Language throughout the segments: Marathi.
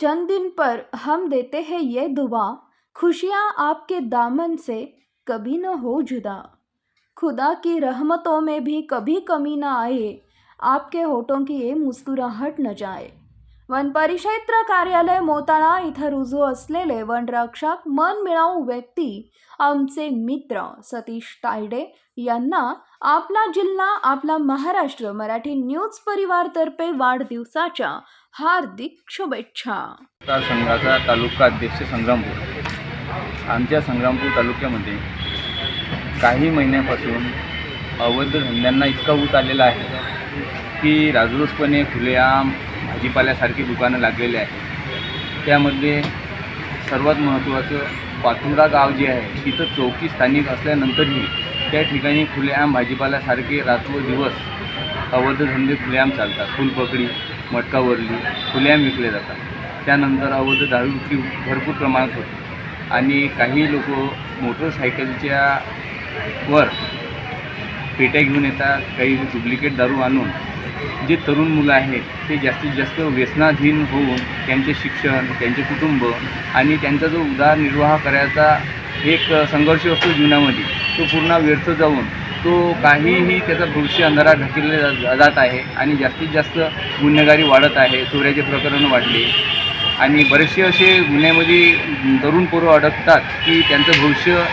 जन्मदिन पर हम देते हैं ये दुआ, खुशियाँ आपके दामन से कभी न हो जुदा। खुदा की रहमतों में भी कभी कमी ना आए, आपके होठों की ये मुस्कुराहट न जाए। वन परिक्षेत्र कार्यालय मोताळा इथं रुजू असलेले वनरक्षक मनमिळाऊ व्यक्ती आमचे मित्र सतीश तायडे यांना आपला जिल्हा आपला महाराष्ट्र मराठी न्यूज परिवारतर्फे वाढदिवसाच्या हार्दिक शुभेच्छा. संघाचा तालुका अध्यक्ष संग्रामपूर. आमच्या संग्रामपूर तालुक्यामध्ये काही महिन्यापासून अवैध धंद्यांना इतका ऊत आलेला आहे की राजरोसपणे खुलेआम भाजीपाल्यासारखी दुकानं लागलेली आहेत. त्यामध्ये सर्वात महत्त्वाचं पाथुरा गाव जे आहे तिथं चौकी स्थानिक असल्यानंतरही त्या ठिकाणी खुलेआम भाजीपाल्यासारखे रात्रदिवस अवैध धंदे खुलेआम चालतात. फुलपकडी मटकावरली खुलेआम विकले जातात. त्यानंतर अवैध दारू विक्री भरपूर प्रमाणात होते. आणि काही लोक मोटरसायकलच्या वर पेट्या घेऊन येतात काही डुप्लिकेट दारू आणून जे तरुण मुलं आहेत ते जास्तीत जास्त व्यसनाधीन होऊन त्यांचे शिक्षण त्यांचे कुटुंब आणि त्यांचा जो उदारनिर्वाह करायचा एक संघर्ष असतो जीवनामध्ये तो पूर्ण व्यर्थ जाऊन तो काहीही त्याचं भविष्य अंधारात ढकलले जा- जात आहे आणि जास्तीत जास्त गुन्हेगारी वाढत आहे चोऱ्याचे प्रकरण वाढले आणि बरेचसे असे गुन्ह्यामध्ये तरुण पोरं अडकतात की त्यांचं भविष्य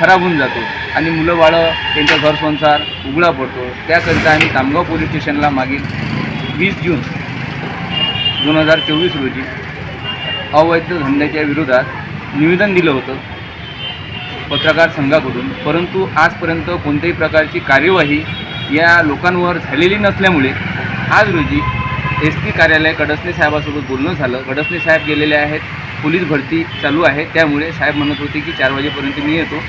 खराब होऊन जातो. आणि मुलं बाळं त्यांचा घर संसार उघडा पडतो. त्याकरिता आम्ही तामगाव पोलीस स्टेशनला मागील वीस जून दोन हजार चोवीस रोजी अवैध धंद्याच्या विरोधात निवेदन दिलं होतं पत्रकार संघाकडून. परंतु आजपर्यंत कोणत्याही प्रकारची कार्यवाही या लोकांवर झालेली नसल्यामुळे आज रोजी एस पी कार्यालय कडसने साहेबासोबत बोलणं झालं. कडसने साहेब गेलेले आहेत. पोलीस भरती चालू आहे. त्यामुळे साहेब म्हणत होते की चार वाजेपर्यंत मी येतो.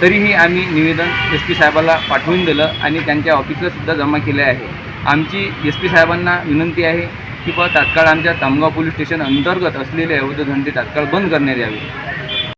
तरीही आम्ही निवेदन एस पी साहेबाला पाठवून दिलं आणि त्यांच्या ऑफिसलासुद्धा जमा केले आहे. आमची एस पी साहेबांना विनंती आहे की बा तात्काळ आमच्या तामगाव पोलीस स्टेशन अंतर्गत असलेले अवैध धंदे तात्काळ बंद करण्यात यावे.